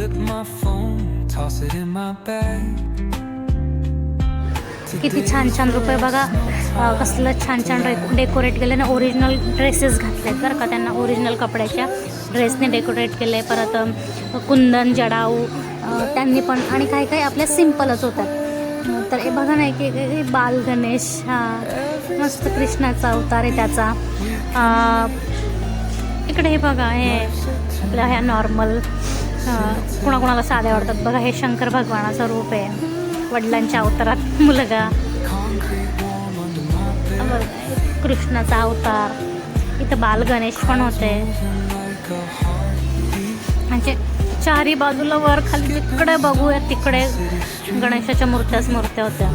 Flip my phone, toss it in my bag. किती छान छान रुपये बघा. कसलं छान छान डेकोरेट केले ना ओरिजिनल ड्रेसेस घातले बरं का त्यांना ओरिजिनल कपड्याच्या ड्रेसने डेकोरेट केले परत कुंदन जडाऊ त्यांनी पण आणि काही काही आपल्या सिम्पलच होतात. तर हे बघा ना की बाल गणेश हा मस्त कृष्णाचा अवतार आहे त्याचा. इकडे हे बघा हे आपलं ह्या नॉर्मल कुणाकुणाला साधे आवडतात. बघा हे शंकर भगवानाचं रूप आहे. वडिलांच्या अवतारात मुलगा. कृष्णाचा अवतार. इथं बाल गणेश पण होते. म्हणजे चारी बाजूला वर खाली तिकडे बघूया तिकडे गणेशाच्या मूर्त्याच मूर्त्या होत्या.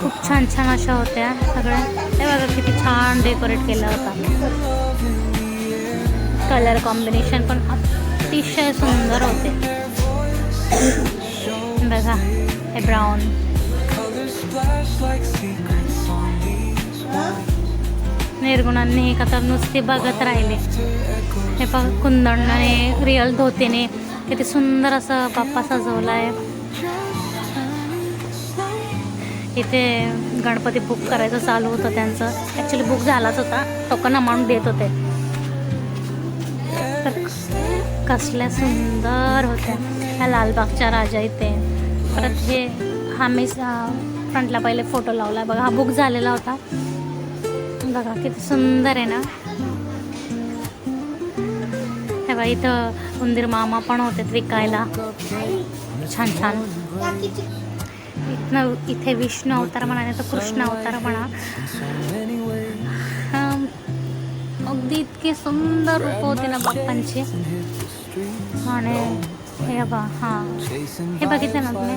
खूप छान छान अशा होत्या सगळ्या. हे बघा किती छान डेकोरेट केला होता. कलर कॉम्बिनेशन पण अतिशय सुंदर होते. बघा हे ब्राऊन निर्गुणांनी हे कथा नुसते बघत राहिले. हे बघ कुंदणाने रिअल धोतीने किती सुंदर असं बाप्पा सजवला आहे इथे गणपती बुक करायचं चालू होतं त्यांचं. ॲक्च्युली बुक झालाच होता. टोकन अमाऊंट देत होते. कसल्या सुंदर होत्या. ह्या लालबागच्या राजा इथे. परत हे हा मी फ्रंटला पहिले फोटो लावला बघा हा बुक झालेला होता. बघा किती सुंदर आहे ना. हे बघा इथं उंदीर मामा पण होते विकायला. छान छान. इथनं इथे विष्णू अवतार म्हणा नाही तर कृष्ण अवतार म्हणा. अगदी इतकी सुंदर रूप होती ना बाप्पांची. आणि हे बघा हां। हे बघितलं ना तुम्ही.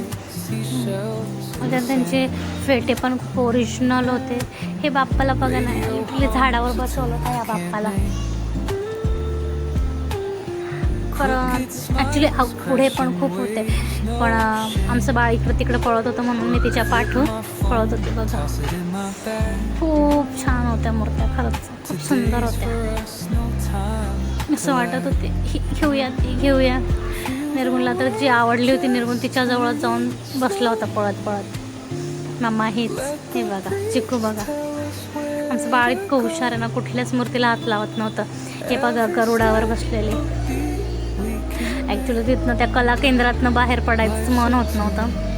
म्हणजे त्यांचे फेटे पण खूप ओरिजिनल होते। हे बाप्पाला बघा ना। इथले झाडावर बसवलं होतं या बाप्पाला। खरं ॲक्च्युली पुढे पण खूप होते। पण आमचं बाळ इकडं तिकडं पळत होतं म्हणून मी तिच्या पाठवून पळत होते बघा. खूप छान होत्या मूर्त्या खरंच. खूप सुंदर होत्या. असं वाटत होते. ही घेऊया ती घेऊया निर्गुणला तर जी आवडली होती निर्गुण तिच्याजवळच जाऊन बसला होता पळत पळत. मामा हेच हे बघा चिकू बघा. आमचं बाळ इतकं हुशार आहे ना कुठल्याच मूर्तीला हात लावत नव्हतं. हे बघा गरुडावर बसलेले. ॲक्च्युली तिथनं त्या कला केंद्रातनं बाहेर पडायचं मन होत नव्हतं.